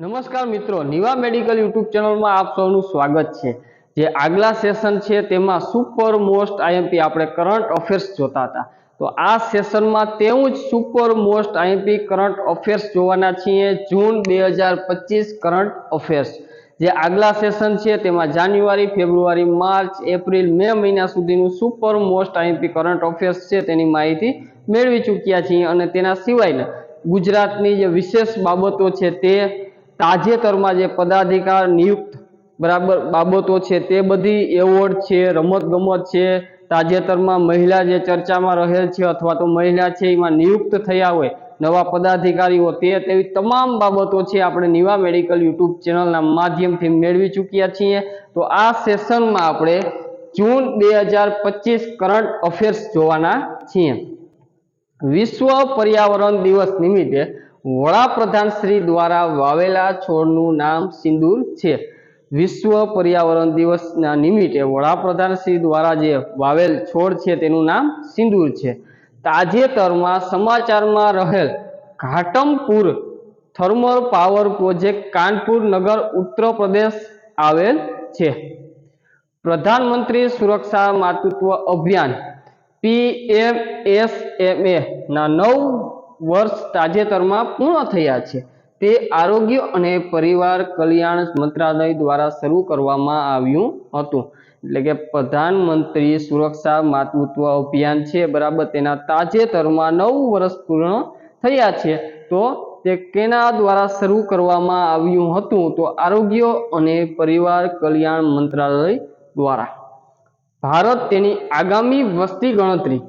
નમસ્કાર મિત્રો, Niva medical YouTube ચેનલમાં આપ સૌનું સ્વાગત છે. જે આગલા સેશન છે તેમાં સુપર મોસ્ટ આઈએમપી આપણે કરંટ અફેર્સ જોતા હતા. તો આ સેશનમાં તેવું જ super most IMP current affairs જોવાના છીએ. જૂન બે હજાર પચીસ કરંટ અફેર્સ. જે આગલા સેશન છે તેમાં જાન્યુઆરી, ફેબ્રુઆરી, માર્ચ, એપ્રિલ, મે મહિના સુધીનું super most IMP current affairs છે તેની માહિતી મેળવી ચૂક્યા છીએ. અને તેના સિવાયના ગુજરાતની જે વિશેષ બાબતો છે તે તાજેતરમાં જે પદાધિકાર નિયુક્ત બરાબર બાબતો છે તે બધી એવોર્ડ છે રમત ગમત છે, તાજેતરમાં મહિલા જે ચર્ચામાં રહેલ છે અથવા તો મહિલા છે એમાં નિયુક્ત થયા હોય નવા પદાધિકારીઓ તે તેવી તમામ બાબતો છે આપણે નિવા મેડિકલ યુટ્યુબ ચેનલના માધ્યમથી મેળવી ચૂક્યા છીએ. તો આ સેશનમાં આપણે જૂન બે હજાર પચીસ કરંટ અફેર્સ જોવાના છીએ. વિશ્વ પર્યાવરણ દિવસ નિમિત્તે વડાપ્રધાન શ્રી દ્વારા વાવેલા છોડનું નામ સિંદૂર છે. વિશ્વ પર્યાવરણ દિવસના નિમિત્તે વડાપ્રધાન શ્રી દ્વારા જે વાવેલ છોડ છે તેનું નામ સિંદૂર છે. તાજેતરમાં સમાચારમાં રહેલ Ghatampur thermal power project Kanpur Nagar Uttar Pradesh આવેલ છે. પ્રધાનમંત્રી સુરક્ષા માતૃત્વ અભિયાન પીએમએસએમએ ના નવ વર્ષ તાજેતરમાં પૂર્ણ થયા છે. તે આરોગ્ય અને પરિવાર કલ્યાણ મંત્રાલય દ્વારા શરૂ કરવામાં આવ્યું હતું. એટલે કે પ્રધાનમંત્રી સુરક્ષા માતૃત્વ અભિયાન છે, બરાબર? તેના તાજેતરમાં નવ વર્ષ પૂર્ણ થયા છે. તો તે કેના દ્વારા શરૂ કરવામાં આવ્યું હતું? તો આરોગ્ય અને પરિવાર કલ્યાણ મંત્રાલય દ્વારા. ભારત તેની આગામી વસ્તી ગણતરી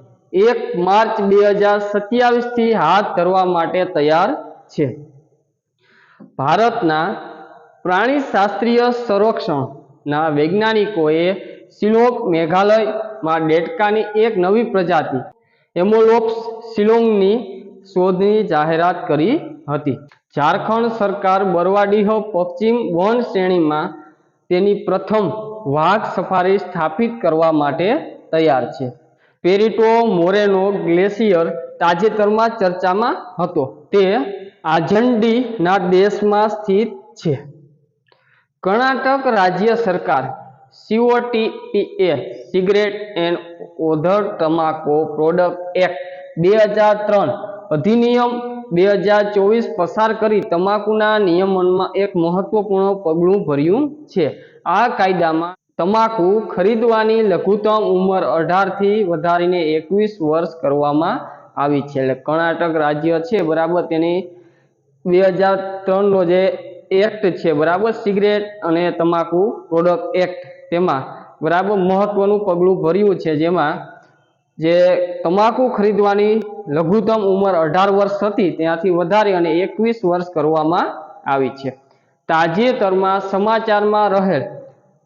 એક માર્ચ બે હજાર સત્યાવીસથી હાથ ધરવા માટે તૈયાર છે. ભારતના પ્રાણીશાસ્ત્રીય સંરક્ષણના વૈજ્ઞાનિકોએ શિલોંગ મેઘાલયમાં ડેટકાની એક નવી પ્રજાતિ એમોલોપ્સ શિલોંગની શોધની જાહેરાત કરી હતી. ઝારખંડ સરકાર બરવાડીહ પશ્ચિમ વન શ્રેણીમાં તેની પ્રથમ વાઘ સફારી સ્થાપિત કરવા માટે તૈયાર છે. પેરિટો મોરેનો ગ્લેશિયર તાજેતરમાં ચર્ચામાં હતો. તે આજંડીના દેશમાં સ્થિત છે. કર્ણાટક રાજ્ય સરકાર COTPA cigarette and other tobacco product act બે હજાર ત્રણ અધિનિયમ બે હજાર ચોવીસ પસાર કરી તમાકુના નિયમનમાં એક મહત્વપૂર્ણ પગલું ભર્યું છે. આ કાયદામાં તમાકુ ખરીદવાની લઘુત્તમ ઉંમર અઢારથી વધારીને એકવીસ વર્ષ કરવામાં આવી છે. એટલે કર્ણાટક રાજ્ય છે, બરાબર? તેની બે હજાર ત્રણનો જે એક્ટ છે, બરાબર? સિગરેટ અને તમાકુ પ્રોડક્ટ એક્ટ. તેમાં બરાબર મહત્વનું પગલું ભર્યું છે, જેમાં જે તમાકુ ખરીદવાની લઘુત્તમ ઉંમર અઢાર વર્ષ હતી, ત્યાંથી વધારી અને એકવીસ વર્ષ કરવામાં આવી છે. તાજેતરમાં સમાચારમાં રહેલ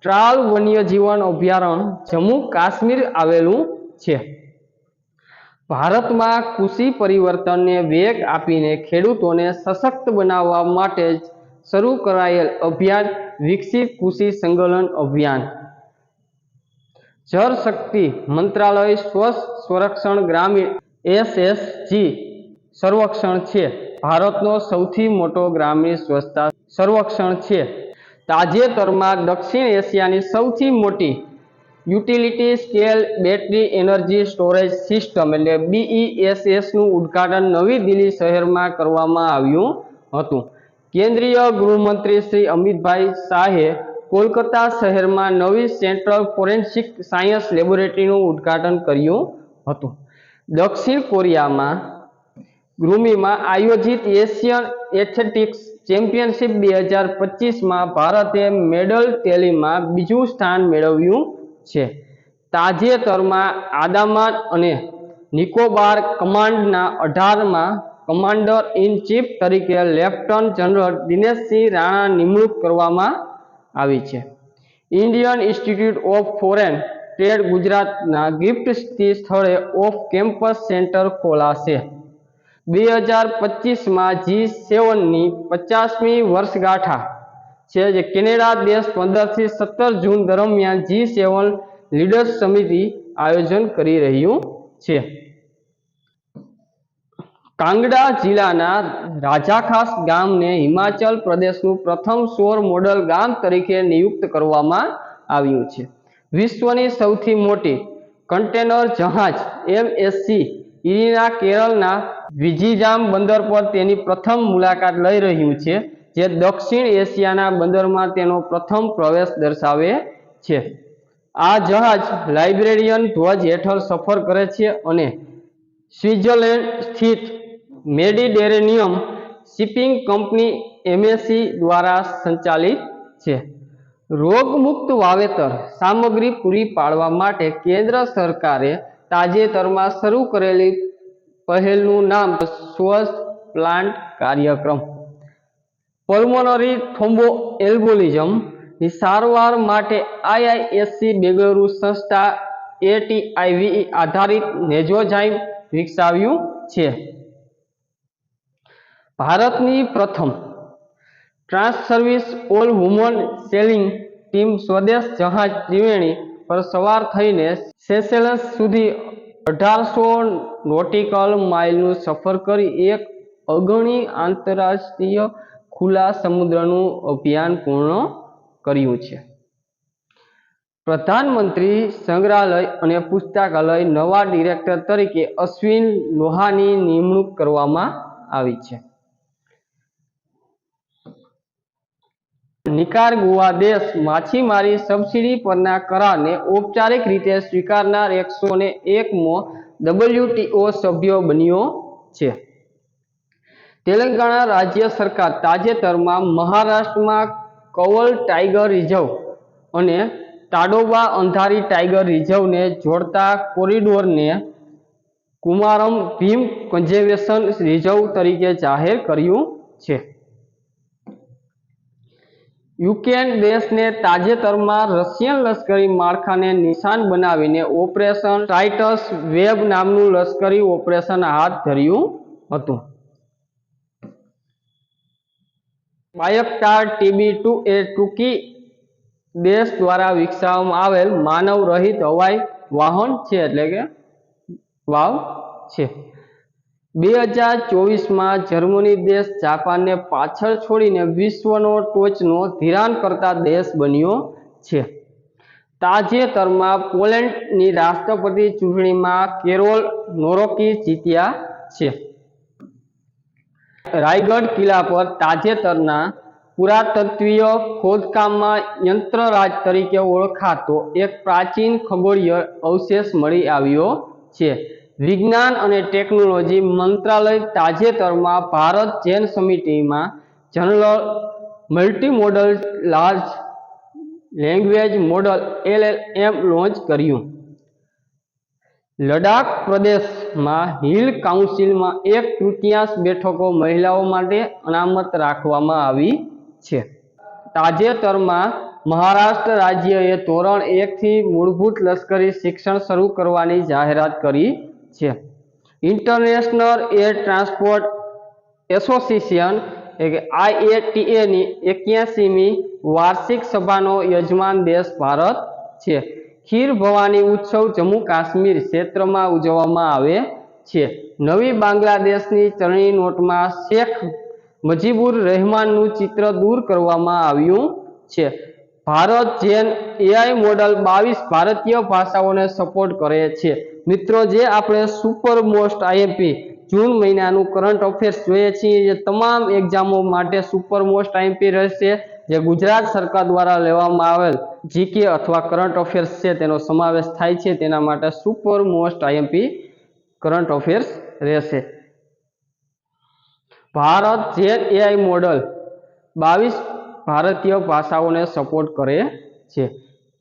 ટ્રાલ વન્યજીવન અભયારણ્ય જમ્મુ કાશ્મીર આવેલું છે. ભારતમાં કૃષિ પરિવર્તનને વેગ આપીને ખેડૂતોને સશક્ત બનાવવા માટે જ શરૂ કરાયેલ અભિયાન વિકસિત કૃષિ સંકલન અભિયાન. જળ શક્તિ મંત્રાલય સ્વસ્થ સંરક્ષણ ગ્રામીણ એસએસજી સંરક્ષણ છે. ભારતનો સૌથી મોટો ગ્રામીણ સ્વચ્છતા સંરક્ષણ છે. તાજેતરમાં દક્ષિણ એશિયાની સૌથી મોટી utility scale battery energy storage system એટલે બીઈએસએસનું ઉદ્ઘાટન નવી દિલ્હી શહેરમાં કરવામાં આવ્યું હતું. કેન્દ્રીય ગૃહમંત્રી શ્રી અમિતભાઈ શાહે કોલકાતા શહેરમાં નવી સેન્ટ્રલ ફોરેન્સિક સાયન્સ લેબોરેટરીનું ઉદ્ઘાટન કર્યું હતું. દક્ષિણ કોરિયામાં ગૃમીમાં આયોજિત એશિયન એથ્લેટિક્સ ચેમ્પિયનશિપ બે હજાર પચીસમાં ભારતે મેડલ ટેલીમાં બીજું સ્થાન મેળવ્યું છે. તાજેતરમાં આદામાન અને નિકોબાર કમાન્ડના અઢારમાં કમાન્ડર ઇન ચીફ તરીકે લેફ્ટનન્ટ જનરલ દિનેશસિંહ રાણા નિમણૂક કરવામાં આવી છે. Indian Institute of Foreign Trade ગુજરાતના ગિફ્ટ સ્થળે ઓફ કેમ્પસ સેન્ટર ખોલાશે. બે હજાર પચીસમાં જી સેવનની પચાસમી વર્ષગાંઠા છે જે કેનેડા સેવન લીડર્સ આયોજન કરી રહ્યું છે. કાંગડા જિલ્લાના રાજાખાસ ગામને હિમાચલ પ્રદેશનું પ્રથમ સોર મોડલ ગામ તરીકે નિયુક્ત કરવામાં આવ્યું છે. વિશ્વની સૌથી મોટી કન્ટેનર જહાજ એમએસસી ઇરીના કેરળના વિજીજામ બંદર પર તેની પ્રથમ મુલાકાત લઈ રહ્યું છે, જે દક્ષિણ એશિયાના બંદરમાં તેનો પ્રથમ પ્રવેશ દર્શાવે છે. આ જહાજ લાઇબ્રેરિયન ધ્વજ હેઠળ સફર કરે છે અને સ્વિટ્ઝરલેન્ડ સ્થિત મેડિડેરેનિયમ શિપિંગ કંપની એમએસસી દ્વારા સંચાલિત છે. રોગમુક્ત વાવેતર સામગ્રી પૂરી પાડવા માટે કેન્દ્ર સરકારે તાજેતરમાં શરૂ કરેલી પહેલનું નામ સ્વસ્થ પ્લાન્ટ કાર્યક્રમ. પલ્મોનરી થોમ્બો એલ્બોલિઝમની સારવાર માટે આઈઆઈએસસી બેંગલુરુ સંસ્થા એટીઆઈવી આધારિત નેઝોઝાઇમ વિકસાવ્યું છે. ભારતની પ્રથમ trans service all women sailing team સ્વદેશ જહાજ ત્રિવેણી પર સવાર થઈને સેસેલ્સ સુધી અઢારસો નોટિકલ માઇલનું સફર કરી એક અગણી આંતરરાષ્ટ્રીય ખુલ્લા સમુદ્રનું અભિયાન પૂર્ણ કર્યું છે. પ્રધાનમંત્રી સંગ્રહાલય અને પુસ્તકાલય નવા ડિરેક્ટર તરીકે અશ્વિન લોહાની નિમણૂક કરવામાં આવી છે. નિકારગુઆ દેશ માછીમારી સબસિડી પરના કરારને ઔપચારિક રીતે સ્વીકારનાર એકસો ને એકમો ડબલ્યુટીઓ સભ્યો બન્યો છે. તેલંગાણા રાજ્ય સરકાર તાજેતરમાં મહારાષ્ટ્રમાં કવલ ટાઈગર રિઝર્વ અને તાડોબા અંધારી ટાઈગર રિઝર્વને જોડતા કોરિડોરને કુમારમ ભીમ કન્ઝર્વેશન રિઝર્વ તરીકે જાહેર કર્યું છે. યુક્રેન દેશને તાજેતરમાં રશિયન લશ્કરી માળખાને નિશાન બનાવીને ઓપરેશન ટાઇટસ વેબ નામનું લશ્કરી ઓપરેશન હાથ ધર્યું હતું. બાયકટાર ટીબી ટુ એ ટૂંકી દેશ દ્વારા વિકસાવવામાં આવેલ માનવ રહિત હવાઈ વાહન છે, એટલે કે વાવ છે. બે હજાર ચોવીસમાં જર્મની દેશ જાપાનને પાછળ છોડીને વિશ્વનો ટોચનો ધિરાણ કરતા દેશ બન્યો છે. તાજેતરમાં પોલેન્ડની રાષ્ટ્રપતિ ચૂંટણીમાં કેરોલ નોરોકી જીત્યા છે. રાયગઢ કિલ્લા પર તાજેતરના પુરાતત્વીય ખોદકામમાં યંત્રરાજ તરીકે ઓળખાતો એક પ્રાચીન ખગોળીય અવશેષ મળી આવ્યો છે. વિજ્ઞાન અને ટેકનોલોજી મંત્રાલય તાજેતરમાં ભારત જૈન સમિતિમાં general multimodal large language model LLM launch કર્યું. લડાખ પ્રદેશમાં હિલ કાઉન્સિલમાં એક તૃતીયાંશ બેઠકો મહિલાઓ માટે અનામત રાખવામાં આવી છે. તાજેતરમાં મહારાષ્ટ્ર રાજ્યએ ધોરણ એકથી મૂળભૂત લશ્કરી શિક્ષણ શરૂ કરવાની જાહેરાત કરી છે. ઇન્ટરનેશનલ એર ટ્રાન્સપોર્ટ એસોસિએશન આઈએટીએની એક્યાસીમી વાર્ષિક સભાનો યજમાન દેશ ભારત છે. ખીર ભવાની ઉત્સવ જમ્મુ કાશ્મીર ક્ષેત્રમાં ઉજવવામાં આવે છે. નવી બાંગ્લાદેશની ચલણી નોટમાં શેખ મજીબુર રહેમાનનું ચિત્ર દૂર કરવામાં આવ્યું છે. ભારત જેન એઆઈ મોડલ બાવીસ ભારતીય ભાષાઓને સપોર્ટ કરે છે. મિત્રો, જે આપણે સુપર મોસ્ટ આઈએમપી જૂન મહિનાનું કરંટ અફેર્સ જોઈએ છીએ, જે તમામ એક્ઝામો માટે સુપર મોસ્ટ આઈએમપી રહેશે, જે ગુજરાત સરકાર દ્વારા લેવામાં આવેલ જીકે અથવા કરંટ અફેર્સ છે, તેનો સમાવેશ થાય છે, તેના માટે super most IMP current affairs રહેશે. ભારત જેન એઆઈ મોડલ બાવીસ ભારતીય ભાષાઓને સપોર્ટ કરે છે.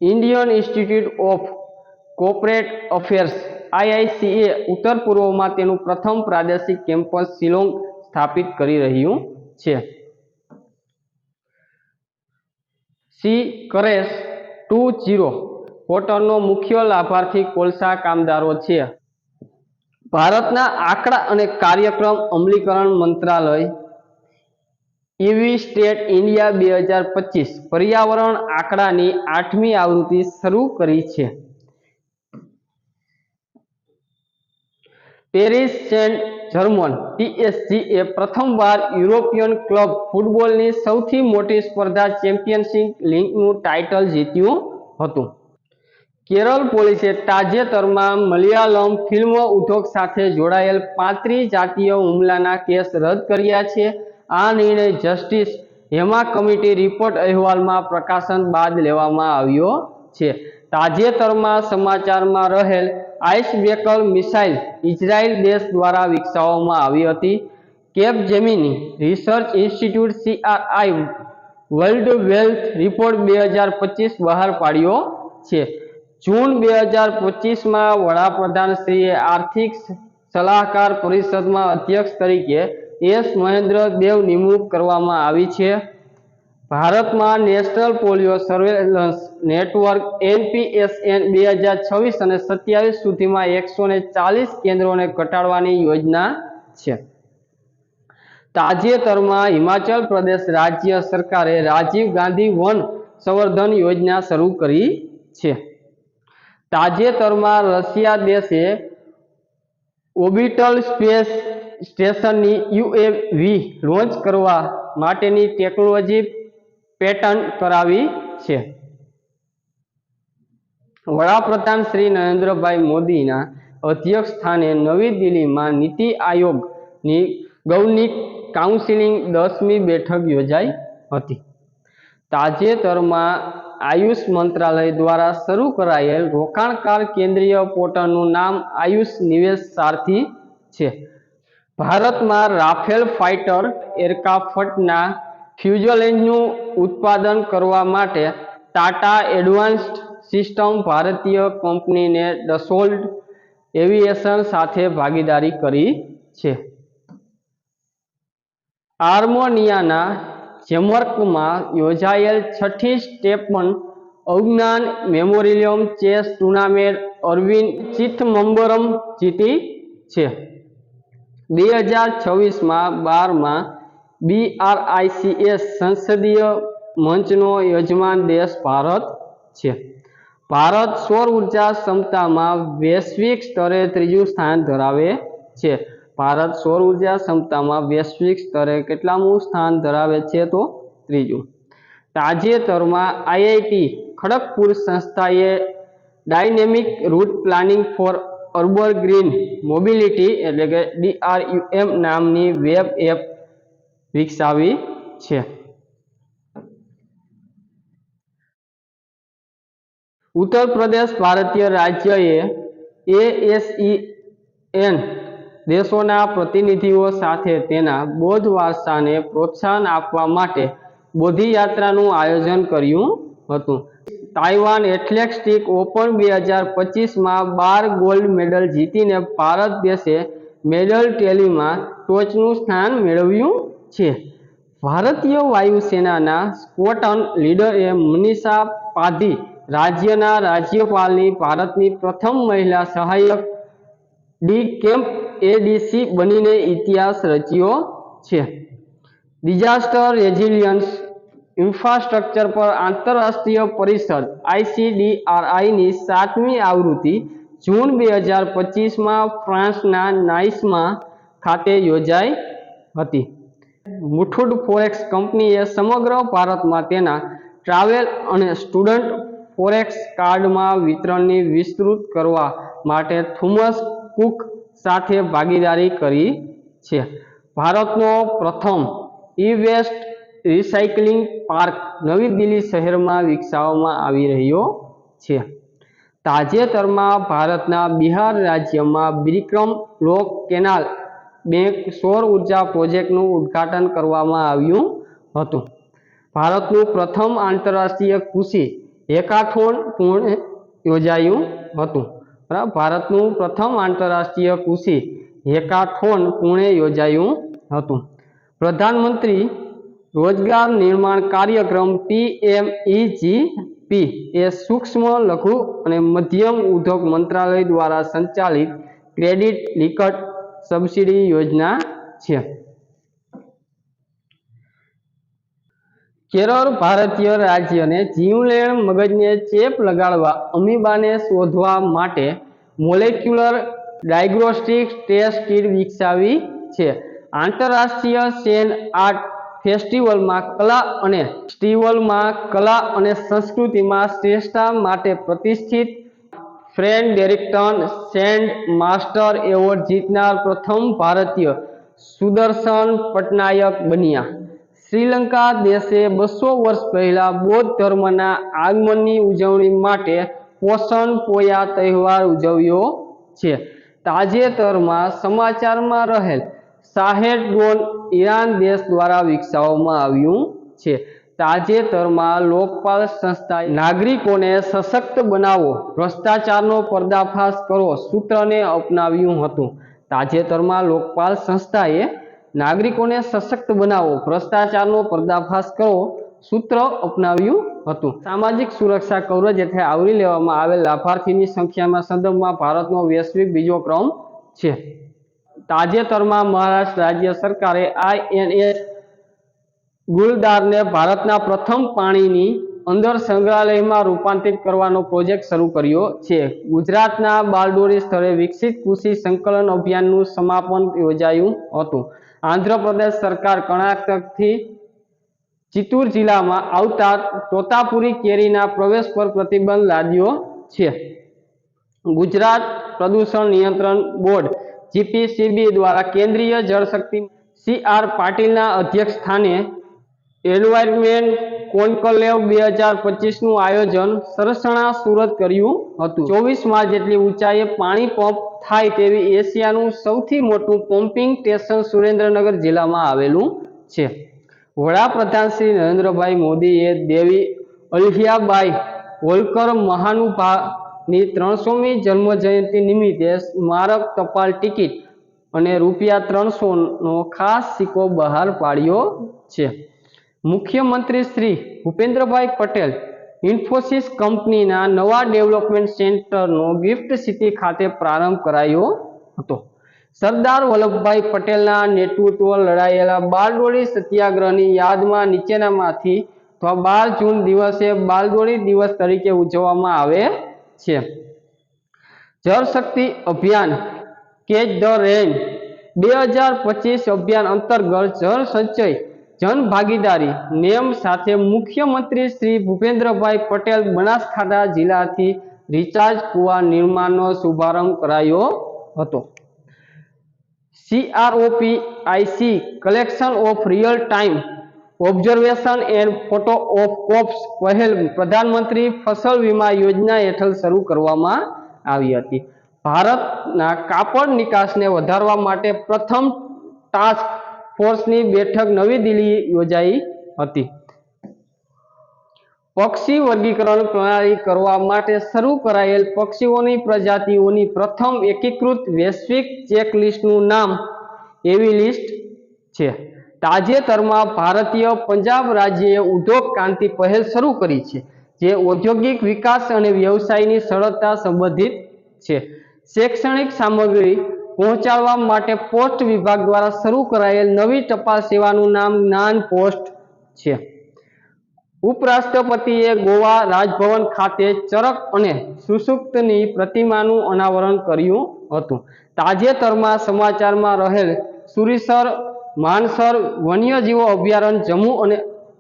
Indian Institute of Corporate Affairs IICA ઉત્તર પૂર્વમાં તેનું પ્રથમ પ્રાદેશિક કેમ્પસ શિલોંગ સ્થાપિત કરી રહ્યું છે. સી કરેશ ટુ જીરો પોર્ટલનો મુખ્ય લાભાર્થી કોલસા કામદારો છે. ભારતના આંકડા અને કાર્યક્રમ અમલીકરણ મંત્રાલય ઈવી સ્ટેટ ઇન્ડિયા બે હજાર પચીસ પર્યાવરણ આંકડાની આઠમી આવૃત્તિ શરૂ કરી છે. પેરિસ સેન્ટ જર્મન પીએસજી એ પ્રથમવાર યુરોપિયન ક્લબ ફૂટબોલની સૌથી મોટી સ્પર્ધા ચેમ્પિયનશિપ લીગનું ટાઇટલ જીત્યું હતું. કેરળ પોલીસે તાજેતરમાં મલયાલમ ફિલ્મ ઉદ્યોગ સાથે જોડાયેલ પાંત્રીસ જાતીય હુમલાના કેસ રદ કર્યા છે. આ નિર્ણય જસ્ટિસ હેમા કમિટી રિપોર્ટ અહેવાલમાં પ્રકાશન બાદ લેવામાં આવ્યો છે. તાજેતરમાં સમાચારમાં રહેલ આઈસ વેકલ મિસાઇલ ઇઝરાયલ દેશ દ્વારા વિકસાવવામાં આવી હતી. Capgemini Research Institute CRI World Wealth Report બે હજાર પચીસ બહાર પાડ્યો છે. જૂન બે હજાર પચીસમાં વડાપ્રધાનશ્રીએ આર્થિક સલાહકાર પરિષદમાં અધ્યક્ષ તરીકે એસ મહેન્દ્ર દેવ નિમણૂક કરવામાં આવી છે. ભારતમાં National Polio Surveillance Network NPSN બે હજાર છવ્વીસ અને સત્યાવીસ સુધીમાં એકસો ને ચાલીસ કેન્દ્રોને ઘટાડવાની યોજના છે. તાજેતરમાં હિમાચલ પ્રદેશ રાજ્ય સરકારે રાજીવ ગાંધી વન સંવર્ધન યોજના શરૂ કરી છે. તાજેતરમાં રશિયા દેશે ઓબિટલ સ્પેસ સ્ટેશનની યુએવી લોન્ચ કરવા માટેની ટેકનોલોજી પેટર્ન કરાવી છે. વડાપ્રધાન શ્રી નરેન્દ્રભાઈ મોદીના અધ્યક્ષ સ્થાને નવી દિલ્હીમાં નીતિ આયોગની ગૌનિક કાઉન્સિલિંગ દસમી બેઠક યોજાઈ હતી. તાજેતરમાં આયુષ મંત્રાલય દ્વારા શરૂ કરાયેલ રોકાણકાર કેન્દ્રીય પોર્ટલનું નામ આયુષ નિવેશ સારથી છે. ભારતમાં રાફેલ ફાઇટર એરક્રાફ્ટના ફ્યુઝલેજનું ઉત્પાદન કરવા માટે ટાટા એડવાન્સ્ડ સિસ્ટમ ભારતીય કંપનીને ડસોલ્ટ એવિએશન સાથે ભાગીદારી કરી છે. આર્મોનિયાના જેમર્કમાં યોજાયેલ છઠ્ઠી Stepan Avagyan memoriam chess tournament Aravind Chithambaram જીતી છે. બે હજાર છવ્વીસમાં બારમાં બીઆરઆઈસીએસ સંસદીય મંચનો યજમાન દેશ ભારત છે. ભારત સૌર ઊર્જા ક્ષમતામાં વૈશ્વિક સ્તરે ત્રીજું સ્થાન ધરાવે છે. ભારત સૌર ઊર્જા ક્ષમતામાં વૈશ્વિક સ્તરે કેટલામું સ્થાન ધરાવે છે તો ત્રીજું. તાજેતરમાં આઈઆઈટી ખડગપુર સંસ્થાએ dynamic route planning for urban green mobility એટલે કે ડીઆરયુએમ નામની વેબ એપ વિકસાવી છે. ઉત્તર પ્રદેશ ભારતીય રાજ્યએ એએસઈએન દેશોના પ્રતિનિધિઓ સાથે તેના બૌદ્ધ વારસાને પ્રોત્સાહન આપવા માટે બોધિયાત્રાનું આયોજન કર્યું હતું. તાઇવાન એથ્લેટિક ઓપન બે હજાર પચીસમાં બાર ગોલ્ડ મેડલ જીતીને ભારત દેશે મેડલ ટેલીમાં ટોચનું સ્થાન મેળવ્યું છે. ભારતીય વાયુસેનાના સ્કોટન લીડરે મનીષા પાધી રાજ્યના રાજ્યપાલની ભારતની પ્રથમ મહિલા સહાયક ડી કેમ્પ એડીસી બનીને ઇતિહાસ રચ્યો છે. ડિઝાસ્ટર રેઝિલિયન્સ ઇન્ફ્રાસ્ટ્રક્ચર પર આંતરરાષ્ટ્રીય પરિષદ આઈસીડીઆરઆઈની સાતમી આવૃત્તિ, જૂન બે હજાર પચીસમાં ફ્રાન્સના નાઇસમાં ખાતે યોજાઈ હતી. મુઠુડ ફોરેક્સ કંપનીએ સમગ્ર ભારતમાં તેના ટ્રાવેલ અને સ્ટુડન્ટ ફોરેક્સ કાર્ડમાં વિતરણની વિસ્તૃત કરવા માટે થોમસ કુક સાથે ભાગીદારી કરી છે. ભારતનો પ્રથમ ઈ વેસ્ટ રિસાયકલિંગ પાર્ક નવી દિલ્હી શહેરમાં વિકસાવવામાં આવી રહ્યો છે. તાજેતરમાં ભારતના બિહાર રાજ્યમાં બિક્રમ લોક કેનાલ બેંક સૌર ઊર્જા પ્રોજેક્ટનું ઉદ્ઘાટન કરવામાં આવ્યું હતું. ભારતનું પ્રથમ આંતરરાષ્ટ્રીય કૃષિ હેકાથોન પૂર્ણ યોજાયું હતું. બરાબર ભારતનું પ્રથમ આંતરરાષ્ટ્રીય કૃષિ હેકાથોન પુણે યોજાયું હતું. પ્રધાનમંત્રી રોજગાર નિર્માણ કાર્યક્રમ પીએમઈજીપી એ સૂક્ષ્મ, લઘુ અને મધ્યમ ઉદ્યોગ મંત્રાલય દ્વારા સંચાલિત ક્રેડિટ લિકટ સબસિડી યોજના છે. કેરળ ભારતીય રાજ્યને જીવલેણ મગજને ચેપ લગાડવા અમીબાને શોધવા માટે મોલેક્યુલર ડાયગ્નોસ્ટિક ટેસ્ટ કીટ વિકસાવી છે. આંતરરાષ્ટ્રીય સેન આર્ટ ફેસ્ટિવલમાં કલા અને ફેસ્ટિવલમાં કલા અને સંસ્કૃતિમાં શ્રેષ્ઠતા માટે પ્રતિષ્ઠિત Fred Darington Sand Master Award જીતનાર પ્રથમ ભારતીય સુદર્શન પટનાયક બન્યા. શ્રીલંકા દેશે બસો વર્ષ પહેલા બૌદ્ધ ધર્મના આગમનની ઉજવણી માટે પોષણ પોયા તહેવાર ઉજવ્યો છે. તાજેતરમાં સમાચારમાં રહેલ શાહેદ ડ્રોન ઈરાન દેશ દ્વારા વિકસાવવામાં આવ્યું છે. તાજેતરમાં લોકપાલ સંસ્થાએ નાગરિકોને સશક્ત બનાવો, ભ્રષ્ટાચારનો પર્દાફાશ કરો સૂત્રને અપનાવ્યું હતું. તાજેતરમાં લોકપાલ સંસ્થાએ નાગરિકોને સશક્ત બનાવો, ભ્રષ્ટાચારનો પર્દાફાશ કરો સૂત્ર અપનાવ્યું હતું. સામાજિક સુરક્ષા કવરેજ હેઠળ આવરી લેવામાં આવેલ લાભાર્થીની સંખ્યામાં સંદર્ભમાં ભારતનો વૈશ્વિક બીજો ક્રમ છે. તાજેતરમાં મહારાષ્ટ્ર રાજ્ય સરકારે આઈએનએસ ગુલદારને ભારતના પ્રથમ પાણીની અંદર સંગ્રહાલયમાં રૂપાંતરિત કરવાનો પ્રોજેક્ટ શરૂ કર્યો છે. ગુજરાતના બારડોલી સ્થળે વિકસિત કૃષિ સંકલન અભિયાનનું સમાપન યોજાયું હતું. આંધ્રપ્રદેશ સરકાર કર્ણાટકથી ચિત્તૂર જિલ્લામાં આવતા તોતાપુરી કેરીના પ્રવેશ પર પ્રતિબંધ લાદ્યો છે. ગુજરાત પ્રદૂષણ નિયંત્રણ બોર્ડ જીપીસીબી દ્વારા કેન્દ્રીય જળશક્તિ સી આર પાટીલના અધ્યક્ષ સ્થાને એન્વાયરમેન્ટ કોન્કલેવ બે હજાર પચીસનું આયોજન સરસણા સુરત કર્યું હતું. ચોવીસ માળ જેટલી ઊંચાઈએ પાણી પંપ થાય તેવી એશિયાનું સૌથી મોટું પમ્પિંગ સ્ટેશન સુરેન્દ્રનગર જિલ્લામાં આવેલું છે. વડાપ્રધાન શ્રી નરેન્દ્રભાઈ મોદીએ દેવી અલ્હિયાબાઈ હોલકર મહાનુભાવની ત્રણસોમી જન્મજયંતિ નિમિત્તે સ્મારક ટપાલ ટિકિટ અને રૂપિયા ત્રણસોનો ખાસ સિક્કો બહાર પાડ્યો છે. મુખ્યમંત્રી શ્રી ભૂપેન્દ્રભાઈ પટેલ ઇન્ફોસિસ કંપનીના નવા ડેવલપમેન્ટ સેન્ટરનો ગિફ્ટ સિટી ખાતે પ્રારંભ કરાયો હતો. સરદાર વલ્લભભાઈ પટેલના નેતૃત્વ લડાયેલા બારડોળી સત્યાગ્રહની યાદમાં નીચેનામાંથી અથવા બાર જૂન દિવસે બારડોળી દિવસ તરીકે ઉજવવામાં આવે છે. જળ શક્તિ અભિયાન, કેચ ધ રેન, બે હજાર પચીસ અભિયાન અંતર્ગત જળ સંચય, જન ભાગીદારી, નેમ સાથે મુખ્યમંત્રી શ્રી ભૂપેન્દ્રભાઈ પટેલ બનાસકાંઠા જિલ્લાથી રિચાર્જ કુવા નિર્માણનો શુભારંભ કરાયો હતો. CROPIC collection of real time observation and photo of crops પહેલ પ્રધાનમંત્રી ફસલ વીમા યોજના હેઠળ શરૂ કરવામાં આવી હતી. ભારતના કાપડ નિકાસને વધારવા માટે પ્રથમ ટાસ્ક ફોર્સની બેઠક નવી દિલ્હી યોજાઈ હતી. પક્ષી વર્ગીકરણ પ્રણાલી કરવા માટે શરૂ કરાયેલ પક્ષીઓની પ્રજાતિઓની પ્રથમ એકીકૃત વૈશ્વિક ચેકલિસ્ટનું નામ એવી લિસ્ટ છે. તાજેતરમાં ભારતીય પંજાબ રાજ્યએ ઉદ્યોગ ક્રાંતિ પહેલ શરૂ કરી છે, જે ઔદ્યોગિક વિકાસ અને વ્યવસાયની સરળતા સંબંધિત છે. શૈક્ષણિક સામગ્રી પહોંચાડવા માટે પોસ્ટ વિભાગ દ્વારા શરૂ કરાયેલ નવી ટપાલ સેવાનું નામ જ્ઞાન પોસ્ટ છે. ઉપરાષ્ટ્રપતિએ ગોવા રાજભવન ખાતે ચરક અને સુષુપ્તની પ્રતિમાનું અનાવરણ કર્યું હતું. તાજેતરમાં સમાચારમાં રહેલ સુરીસર માનસર વન્યજીવો અભયારણ્ય જમ્મુ અને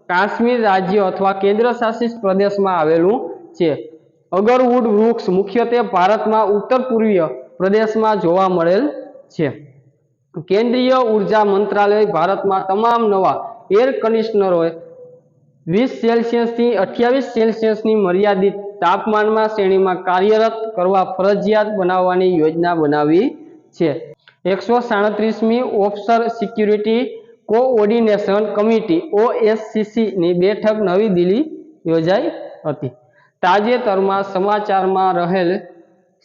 કાશ્મીર રાજ્ય અથવા કેન્દ્રશાસિત પ્રદેશમાં આવેલું છે. અગરવુડ વૃક્ષ મુખ્યત્વે ભારતમાં ઉત્તર પૂર્વીય પ્રદેશમાં જોવા મળેલ છે. કેન્દ્રીય ઊર્જા મંત્રાલય ભારતમાં તમામ નવા એર કન્ડિશનરોએ વીસ સેલ્સિયસથી અઠ્યાવીસ સેલ્સિયસની મર્યાદિત તાપમાનમાં શ્રેણીમાં કાર્યરત કરવા ફરજિયાત બનાવવાની યોજના બનાવી છે. એકસો સાડત્રીસમી ઓફશોર સિક્યુરિટી કોઓર્ડિનેશન કમિટી, ઓએસસીસીની બેઠક નવી દિલ્હી યોજાઈ હતી. તાજેતરમાં સમાચારમાં રહેલ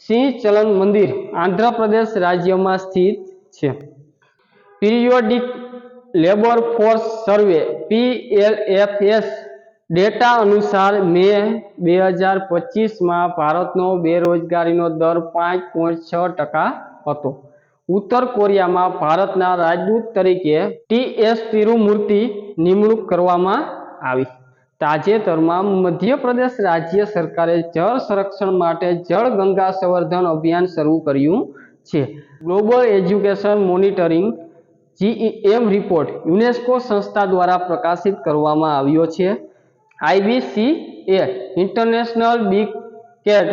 સિંહ ચલન મંદિર આંધ્રપ્રદેશ રાજ્યમાં સ્થિત છે. Periodic labour force survey, PLFS data અનુસાર મે બે હજાર પચીસમાં ભારતનો બેરોજગારીનો દર પાંચ પોઈન્ટ છ ટકા હતો. ઉત્તર કોરિયામાં ભારતના રાજદૂત તરીકે ટી એસ તિરુમૂર્તિ નિમણૂક કરવામાં આવી. તાજેતરમાં મધ્યપ્રદેશ રાજ્ય સરકારે જળ સંરક્ષણ માટે જળ ગંગા સંવર્ધન અભિયાન શરૂ કર્યું છે. Global education monitoring GEM report UNESCO સંસ્થા દ્વારા પ્રકાશિત કરવામાં આવ્યો છે. આઈબીસી એ ઇન્ટરનેશનલ બિગ કેટ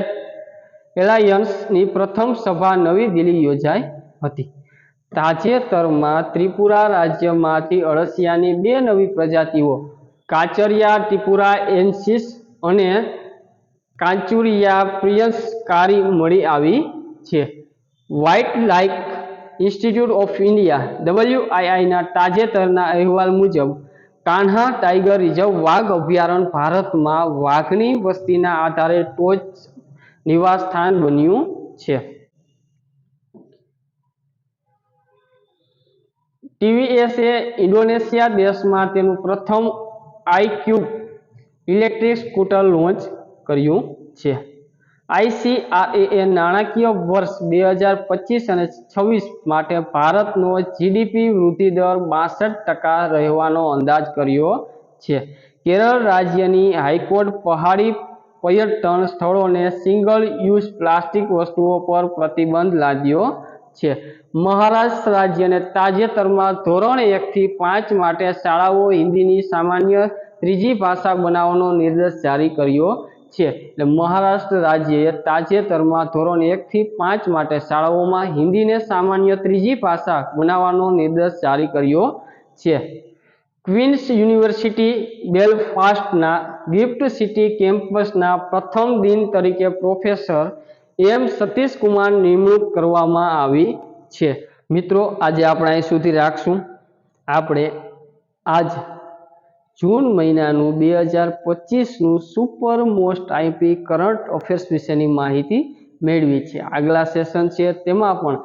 એલાયન્સની પ્રથમ સભા નવી દિલ્હી યોજાઈ હતી. તાજેતરમાં ત્રિપુરા રાજ્યમાંથી અળસિયાની બે નવી પ્રજાતિઓ, કાચરિયા ત્રિપુરા એન્સિસ અને કાંચુરિયા પ્રિયંસકારી મળી આવી છે. White like institute of India ડબલ્યુઆઈઆઈના તાજેતરના અહેવાલ મુજબ, કાન્હા ટાઈગર રિઝર્વ વાઘ અભયારણ્ય ભારતમાં વાઘની વસ્તીના આધારે ટોચ નિવાસસ્થાન બન્યું છે. ટીવીએસ એ ઇન્ડોનેશિયા દેશમાં તેનું પ્રથમ આઈક્યુબ ઇલેક્ટ્રિક સ્કૂટર લોન્ચ કર્યું છે. આઈસીઆરએ નાણાકીય વર્ષ બે હજાર પચીસ અને છવ્વીસ માટે ભારતનો જીડીપી વૃદ્ધિ દર બાસઠ ટકા રહેવાનો અંદાજ કર્યો છે. કેરળ રાજ્યની હાઈકોર્ટ પહાડી પર્યટન સ્થળોને સિંગલ યુઝ પ્લાસ્ટિક વસ્તુઓ પર પ્રતિબંધ લાદ્યો છે. મહારાષ્ટ્ર રાજ્યને તાજેતરમાં ધોરણ એકથી પાંચ માટે શાળાઓ હિન્દીની સામાન્ય ત્રીજી ભાષા બનાવવાનો નિર્દેશ જારી કર્યો છે. એટલે મહારાષ્ટ્ર રાજ્યએ તાજેતરમાં ધોરણ એકથી પાંચ માટે શાળાઓમાં હિન્દીને સામાન્ય ત્રીજી ભાષા બનાવવાનો નિર્દેશ જારી કર્યો છે. ક્વીન્સ યુનિવર્સિટી બેલફાસ્ટના ગિફ્ટ સિટી કેમ્પસના પ્રથમ દિન તરીકે પ્રોફેસર એમ સતીશ કુમાર નિમણૂક કરવામાં આવી છે. મિત્રો, આજે આપણે અહીં સુધી રાખશું. આપણે આજ જૂન મહિનાનું બે હજાર પચીસનું super most IP current affairs વિશેની માહિતી મેળવી છે. આગલા સેશન છે, તેમાં પણ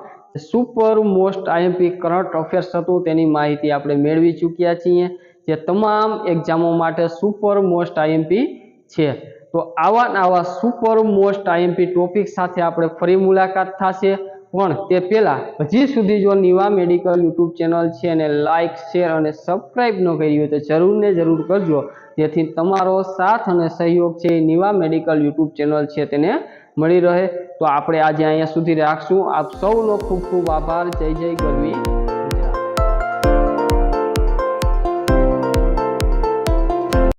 super most IMP current affairs હતું તેની માહિતી આપણે મેળવી ચૂક્યા છીએ. જે તમામ એક્ઝામો માટે સુપર મોસ્ટ આઈએમપી છે. તો આવા ને આવા સુપર મોસ્ટ આઈએમપી ટોપિક સાથે આપણે ફરી મુલાકાત થશે. પણ તે પહેલાં હજી સુધી જો નિવા મેડિકલ યુટ્યુબ ચેનલ છે એને લાઇક શેર અને સબસ્ક્રાઈબ ન કરી હોય તો જરૂર ને જરૂર કરજો. જેથી તમારો સાથ અને સહયોગ છે એ નિવા મેડિકલ યુટ્યુબ ચેનલ છે તેને મળી રહે. તો આપણે આજે અહીંયા સુધી રાખશું. આપ સૌનો ખૂબ ખૂબ આભાર. જય જય ગરવી.